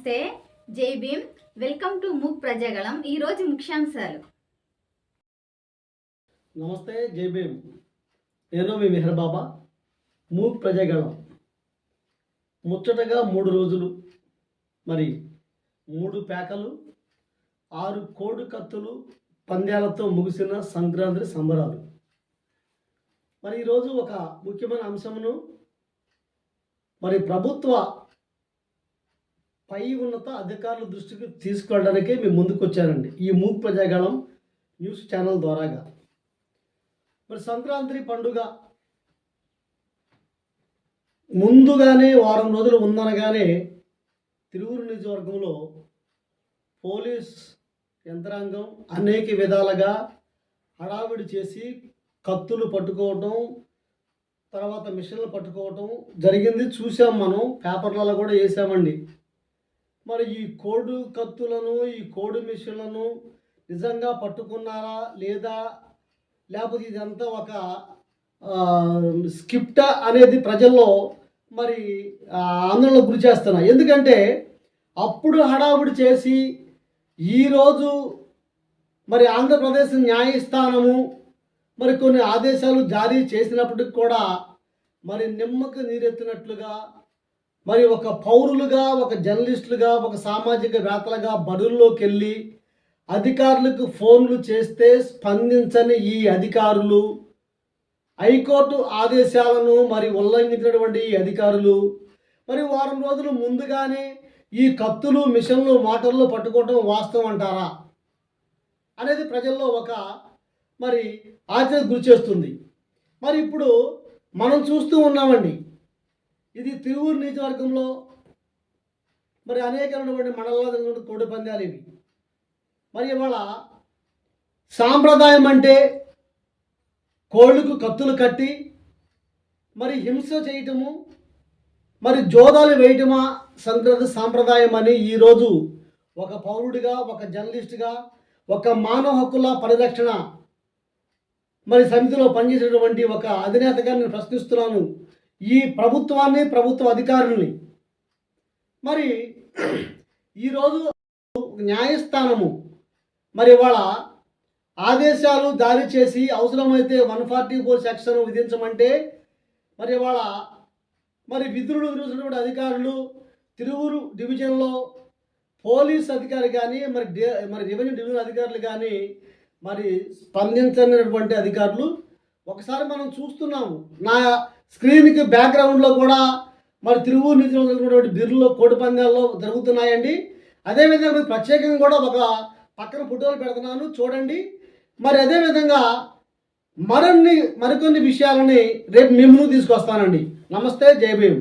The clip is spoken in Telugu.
నమస్తే. Jai Bhim. Welcome to Mook Prajagalam. ఈరోజు ముఖ్యాంశాలు. నమస్తే జై భీమ్. నేను మీ మెహర్ బాబా. మూక్ ప్రజాగళం. ముచ్చటగా మూడు రోజులు. మరి మూడు పేకలు ఆరు కోడి కత్తులు పంద్యాలతో ముగిసిన సంక్రాంతి సంబరాలు. మరి ఈరోజు ఒక ముఖ్యమైన అంశమును మరి ప్రభుత్వ పై ఉన్నత అధికారుల దృష్టికి తీసుకెళ్ళడానికే మేము ముందుకు వచ్చానండి ఈ మూక్ ప్రజాగళం న్యూస్ ఛానల్ ద్వారాగా. మరి సంక్రాంతి పండుగ ముందుగానే వారం రోజులు ఉందనగానే తిరువురు నియోజకవర్గంలో పోలీస్ యంత్రాంగం అనేక విధాలుగా హడావిడి చేసి కత్తులు పట్టుకోవటం తర్వాత మిషన్లు పట్టుకోవటం జరిగింది. చూసాం మనం పేపర్లలో కూడా వేసామండి. మరి ఈ కోడు కత్తులను ఈ కోడి మిషన్లను నిజంగా పట్టుకున్నారా లేదా? లేకపోతే ఇదంతా ఒక స్కిప్ట అనేది ప్రజల్లో మరి ఆందోళనకు గురి చేస్తున్నా ఎందుకంటే అప్పుడు హడావుడి చేసి ఈరోజు మరి ఆంధ్రప్రదేశ్ న్యాయస్థానము మరి కొన్ని ఆదేశాలు జారీ చేసినప్పటికి కూడా మరి నిమ్మకు నీరెత్తినట్లుగా మరి ఒక పౌరులుగా ఒక జర్నలిస్టులుగా ఒక సామాజిక వేత్తలుగా బడుల్లోకి వెళ్ళి అధికారులకు ఫోన్లు చేస్తే స్పందించని ఈ అధికారులు హైకోర్టు ఆదేశాలను మరి ఉల్లంఘించినటువంటి ఈ అధికారులు మరి వారం రోజులు ముందుగానే ఈ కత్తులు మిషన్లు మోటార్లు పట్టుకోవడం వాస్తవం అంటారా? అనేది ప్రజల్లో ఒక మరి ఆచరణ గురి చేస్తుంది మరి ఇప్పుడు మనం చూస్తూ ఉన్నామండి ఇది తిరువూరు నియోజకవర్గంలో మరి అనేకమైనటువంటి మండలాలు జరిగినటువంటి కోడి పందాలు ఇవి. మరి ఇవాళ సాంప్రదాయం అంటే కోళ్ళకు కత్తులు కట్టి మరి హింస చేయటము మరి జోదాలు వేయటమా సంక్రాంతి సాంప్రదాయం అని ఈరోజు ఒక పౌరుడిగా ఒక జర్నలిస్ట్గా ఒక మానవ హక్కుల పరిరక్షణ మరి సమితిలో పనిచేసినటువంటి ఒక అధినేతగా నేను ప్రశ్నిస్తున్నాను. ఈ ప్రభుత్వాన్ని ప్రభుత్వ అధికారుల్ని. మరి ఈరోజు న్యాయస్థానము. మరి ఇవాళ ఆదేశాలు జారీ చేసి అవసరమైతే వన్ ఫార్టీ ఫోర్ సెక్షన్ విధించమంటే మరి ఇవాళ మరి విధులు విధించినటువంటి అధికారులు తిరువురు డివిజన్లో పోలీస్ అధికారి కానీ మరి డే- మరి రెవెన్యూ డివిజన్ అధికారులు కానీ మరి స్పందించనటువంటి అధికారులు. ఒకసారి మనం చూస్తున్నాము. నా స్క్రీన్కి బ్యాక్గ్రౌండ్లో కూడా మరి తిరువూరు నియోజకవర్గంలో బిర్రులో కోడి పందాల్లో జరుగుతున్నాయండి. అదేవిధంగా మీకు ప్రత్యేకంగా కూడా ఒక పక్కన ఫోటోలు పెడుతున్నాను చూడండి. మరి అదేవిధంగా మరిన్ని మరికొన్ని విషయాలని రేపు మీ తీసుకొస్తానండి. నమస్తే జై భీమ్.